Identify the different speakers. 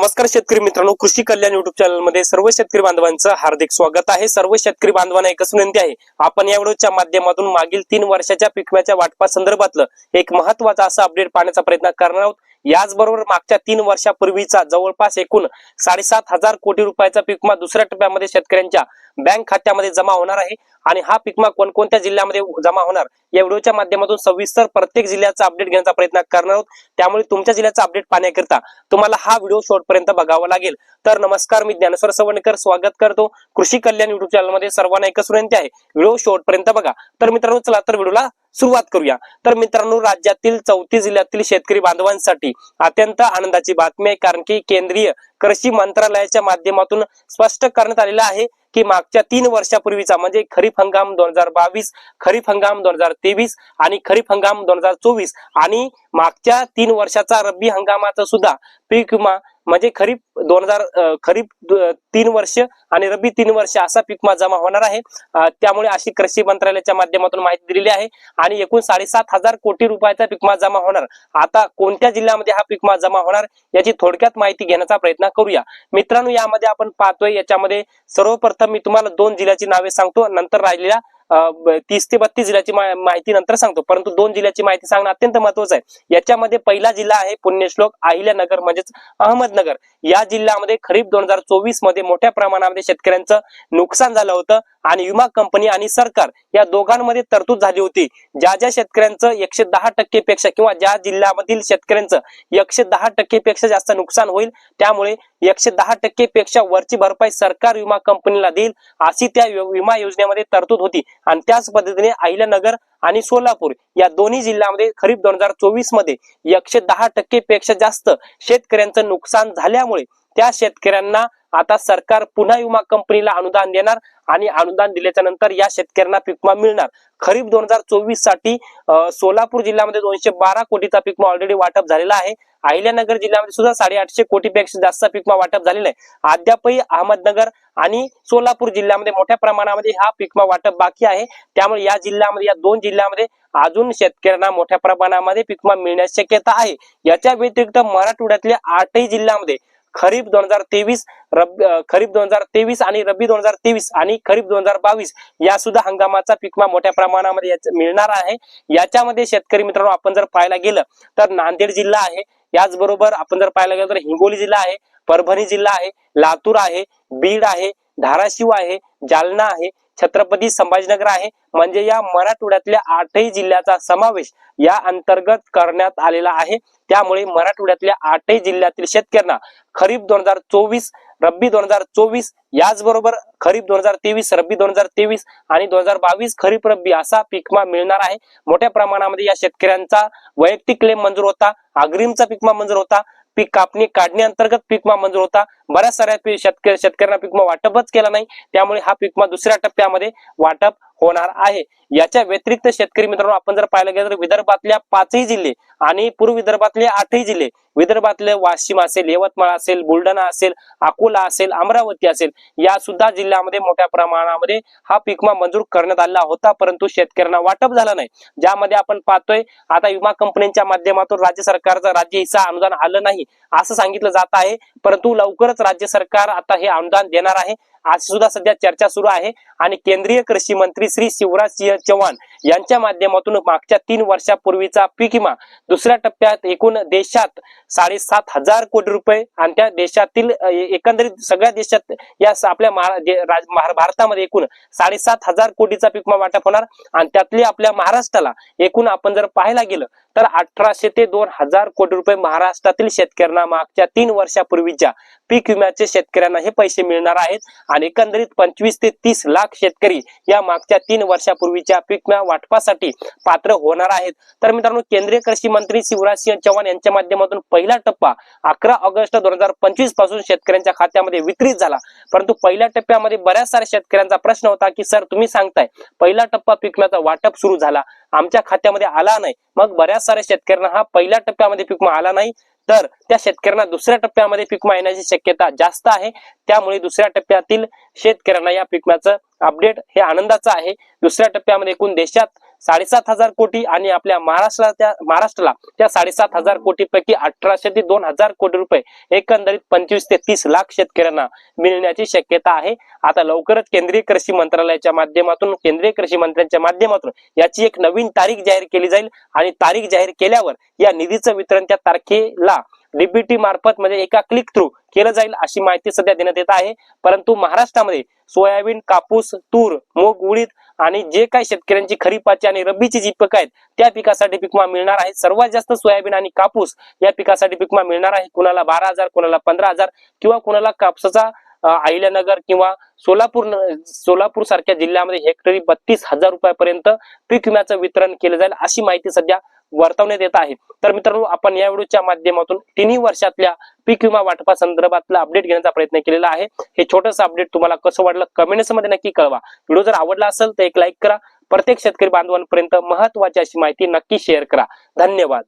Speaker 1: नमस्कार शेतकरी मित्रांनो कृषी कल्याण युट्यूब चॅनलमध्ये सर्व शेतकरी बांधवांचं हार्दिक स्वागत आहे. सर्व शेतकरी बांधवांना एकच विनंती आहे आपण या व्हिडिओच्या माध्यमातून मागील तीन वर्षाच्या पिकव्याच्या वाटपा संदर्भातलं एक महत्त्वाचा असा अपडेट पाहण्याचा प्रयत्न करणार आहोत. याचबरोबर मागच्या तीन वर्षापूर्वीचा जवळपास एकूण साडेसात हजार कोटी रुपयाचा पिकमा दुसऱ्या टप्प्यामध्ये शेतकऱ्यांच्या बँक खात्यामध्ये जमा होणार आहे. आणि हा पिकमा कोणकोणत्या जिल्ह्यामध्ये जमा होणार या व्हिडिओच्या माध्यमातून सविस्तर प्रत्येक जिल्ह्याचा अपडेट घेण्याचा प्रयत्न करणार आहोत. त्यामुळे तुमच्या जिल्ह्याचा अपडेट पाहण्याकरिता तुम्हाला हा व्हिडिओ शेवटपर्यंत बघावा लागेल. तर नमस्कार मी ज्ञानेश्वर सवणकर स्वागत करतो. कृषी कल्याण युट्यूब चॅनलमध्ये सर्वांना एकच विनंती आहे व्हिडिओ शेवटपर्यंत बघा. तर मित्रांनो चला तर व्हिडिओला सुरुवात करूया. तर मित्रांनो राज्यातील चौतीस जिल्ह्यातील शेतकरी बांधवांसाठी अत्यंत आनंदाची बातमी आहे कारण की केंद्रीय कृषी मंत्रालयाच्या माध्यमातून स्पष्ट करण्यात आलेलं आहे की मागच्या तीन वर्षापूर्वीचा म्हणजे खरीप हंगाम दोन हजार बावीस खरीप हंगाम दोन हजार तेवीस आणि खरीप हंगाम दोन हजार चोवीस आणि मागच्या तीन वर्षाचा रब्बी हंगामाचा सुद्धा पीक विमा म्हणजे खरीप दोन हजार खरीप तीन वर्ष आणि रब्बी तीन वर्ष असा पीक जमा होणार आहे. त्यामुळे अशी कृषी मंत्रालयाच्या माध्यमातून माहिती दिलेली आहे. आणि एकूण साडेसात हजार कोटी रुपयाचा पीकमा जमा होणार. आता कोणत्या जिल्ह्यामध्ये हा पीकमा जमा होणार याची थोडक्यात माहिती घेण्याचा प्रयत्न करूया. मित्रांनो यामध्ये आपण पाहतोय याच्यामध्ये सर्वप्रथम मी तुम्हाला दोन जिल्ह्याची नावे सांगतो. नंतर राहिलेल्या तीस ते बत्तीस जिल्ह्याची माहिती नंतर सांगतो. परंतु दोन जिल्ह्याची माहिती सांगणं अत्यंत महत्वाचं आहे. याच्यामध्ये पहिला जिल्हा आहे पुण्यश्लोक अहिल्यानगर म्हणजेच अहमदनगर. या जिल्ह्यामध्ये खरीप दोन हजार चोवीसमध्ये मोठ्या प्रमाणामध्ये शेतकऱ्यांचं नुकसान झालं होतं आणि विमा कंपनी आणि सरकार या दोघांमध्ये तरतूद झाली होती. ज्या ज्या शेतकऱ्यांचं एकशे दहा टक्के पेक्षा किंवा ज्या जिल्ह्यामधील शेतकऱ्यांचं एकशे दहा टक्के पेक्षा जास्त नुकसान होईल त्यामुळे एकशे दहा टक्के पेक्षा वरची भरपाई सरकार विमा कंपनीला देईल अशी त्या विमा योजनेमध्ये तरतूद होती. आणि त्याच पद्धतीने अहिल्यानगर आणि सोलापूर या दोन्ही जिल्ह्यामध्ये खरीप दोन हजार चोवीसमध्ये एकशे दहा टक्के पेक्षा जास्त शेतकऱ्यांचं नुकसान झाल्यामुळे त्या शेतकऱ्यांना आता सरकार पुन्हा विमा कंपनीला अनुदान देणार आणि अनुदान दिल्याच्या नंतर या शेतकऱ्यांना पिकमा मिळणार. खरीप दोन हजार चोवीससाठी सोलापूर जिल्ह्यामध्ये दोनशे बारा कोटीचा पिकमा ऑलरेडी वाटप झालेला आहे. अहिल्यानगर जिल्ह्यामध्ये सुद्धा साडेआठशे कोटीपेक्षा जास्त पिकमा वाटप झालेला आहे. अद्यापही अहमदनगर आणि सोलापूर जिल्ह्यामध्ये मोठ्या प्रमाणामध्ये हा पिकमा वाटप बाकी आहे. त्यामुळे या जिल्ह्यामध्ये या दोन जिल्ह्यामध्ये अजून शेतकऱ्यांना मोठ्या प्रमाणामध्ये पिकमा मिळण्याची शक्यता आहे. याच्या व्यतिरिक्त मराठवाड्यातल्या आठही जिल्ह्यामध्ये खरीप दोन हजार तेवीस रब खरीप दोन हजार तेवीस आणि रब्बी दोन हजार तेवीस आणि खरीप दोन हजार बावीस या सुद्धा हंगामाचा पीकमा मोठ्या प्रमाणामध्ये मिळणार आहे. याच्यामध्ये शेतकरी मित्रांनो आपण जर पाहायला गेलं तर नांदेड जिल्हा आहे. याचबरोबर आपण जर पाहायला गेलं तर हिंगोली जिल्हा आहे परभणी जिल्हा आहे लातूर आहे बीड आहे धाराशिव आहे जालना आहे छत्रपती संभाजीनगर आहे. म्हणजे या मराठवाड्यातल्या आठही जिल्ह्याचा समावेश या अंतर्गत करण्यात आलेला आहे. त्यामुळे मराठवाड्यातल्या आठही जिल्ह्यातील शेतकऱ्यांना खरीप दोन हजार चोवीस रब्बी दोन हजार चोवीस याचबरोबर खरीप दोन हजार तेवीस रब्बी दोन हजार तेवीस आणि दोन हजार बावीस खरीप रब्बी असा पीकमा मिळणार आहे. मोठ्या प्रमाणामध्ये या शेतकऱ्यांचा वैयक्तिक क्लेम मंजूर होता. अग्रिमचा पीकमा मंजूर होता. पीक कापणी काढण्याअंतर्गत पीकमा मंजूर होता. बऱ्याच साऱ्या शेतकरी शेतकऱ्यांना पिकमा वाटपच केला नाही. त्यामुळे हा पिकमा दुसऱ्या टप्प्यामध्ये वाटप होणार आहे. याच्या व्यतिरिक्त शेतकरी मित्रांनो आपण जर पाहिलं गेलं तर विदर्भातल्या पाचही जिल्हे आणि पूर्व विदर्भातले आठही जिल्हे विदर्भातले वाशिम असेल यवतमाळ असेल बुलढाणा असेल अकोला असेल अमरावती असेल या सुद्धा जिल्ह्यामध्ये मोठ्या प्रमाणामध्ये हा पिकमा मंजूर करण्यात आला होता. परंतु शेतकऱ्यांना वाटप झाला नाही. ज्यामध्ये आपण पाहतोय आता विमा कंपन्यांच्या माध्यमातून राज्य सरकारचा राज्य हिस्सा अनुदान आलं नाही असं सांगितलं जात आहे. परंतु लवकरच राज्य सरकार आता हे अनुदान देणार आहे. आज सुद्धा सध्या चर्चा सुरू आहे. आणि केंद्रीय कृषी मंत्री श्री शिवराज सिंह चौहान यांच्या माध्यमातून मागच्या तीन वर्षापूर्वीचा पीक विमा दुसऱ्या टप्प्यात एकूण देशात साडेसात हजार कोटी रुपये आणि त्या देशातील एकंदरीत सगळ्या देशात या आपल्या महा- भारतामध्ये एकूण साडेसात हजार कोटीचा पीक विमा वाटप होणार. आणि त्यातली आपल्या महाराष्ट्राला एकूण आपण जर पाहायला गेलं तर अठराशे ते दोन हजार कोटी रुपये महाराष्ट्रातील शेतकऱ्यांना मागच्या तीन वर्षापूर्वीच्या पीक विम्याचे शेतकऱ्यांना हे पैसे मिळणार आहेत. आणि एकंदरीत पंचवीस ते तीस लाख शेतकरी या मागच्या तीन वर्षापूर्वीच्या पीक वाटपासाठी पात्र होणार आहेत. तर मित्रांनो केंद्रीय कृषी मंत्री शिवराज सिंह चौहान यांच्या माध्यमातून पहिला टप्पा अकरा ऑगस्ट दोन हजार पंचवीसपासून शेतकऱ्यांच्या खात्यामध्ये वितरित झाला. परंतु पहिल्या टप्प्यामध्ये बऱ्याच साऱ्या शेतकऱ्यांचा प्रश्न होता की सर तुम्ही सांगताय पहिला टप्पा पीक विम्याचा वाटप सुरू झाला आमच्या खात्यामध्ये आला नाही. मग बऱ्याच साऱ्या शेतकऱ्यांना हा पहिल्या टप्प्यामध्ये पीक आला नाही. तर त्या शेतकऱ्यांना दुसऱ्या टप्प्यामध्ये पीक विमा येण्याची शक्यता जास्त आहे. त्यामुळे दुसऱ्या टप्प्यातील शेतकऱ्यांना या पीक अपडेट हे आनंदाचं आहे. दुसऱ्या टप्प्यामध्ये एकूण देशात साडेसात हजार कोटी आणि आपल्या महाराष्ट्राला त्या महाराष्ट्राला त्या साडेसात हजार कोटी पैकी अठराशे ते दोन हजार कोटी रुपये एकंदरीत पंचवीस ते तीस लाख शेतकऱ्यांना मिळण्याची शक्यता आहे. आता लवकरच केंद्रीय कृषी मंत्रालयाच्या माध्यमातून केंद्रीय कृषी मंत्र्यांच्या माध्यमातून याची एक नवीन तारीख जाहीर केली जाईल आणि तारीख जाहीर केल्यावर या निधीचं वितरण त्या तारखेला डीबीटी मार्फत म्हणजे एका क्लिक थ्रू केलं जाईल अशी माहिती सध्या देण्यात येत आहे. परंतु महाराष्ट्रामध्ये सोयाबीन कापूस तूर मूग उडीद आणि जे काही शेतकऱ्यांची खरीपाची आणि रब्बीची जी पिकं आहेत त्या पिकासाठी पिकमा मिळणार आहे. सर्वात जास्त सोयाबीन आणि कापूस या पिकासाठी पिकमा मिळणार आहे. कुणाला बारा हजार कुणाला पंधरा हजार किंवा कुणाला कापसाचा अहिल्यानगर किंवा सोलापूर न- सोलापूर सारख्या जिल्ह्यामध्ये हेक्टरी बत्तीस हजार रुपयापर्यंत पीक विम्याचं वितरण केलं जाईल अशी माहिती सध्या वर्तवण्यात येत आहे. तर मित्रांनो आपण या व्हिडिओच्या माध्यमातून तिन्ही वर्षातल्या पीक विमा वाटपा संदर्भातला अपडेट घेण्याचा प्रयत्न केलेला आहे. हे छोटंसं अपडेट तुम्हाला कसं वाटलं कमेंट्समध्ये नक्की कळवा. व्हिडिओ जर आवडला असेल तर एक लाईक करा. प्रत्येक शेतकरी बांधवांपर्यंत महत्वाची अशी माहिती नक्की शेअर करा. धन्यवाद.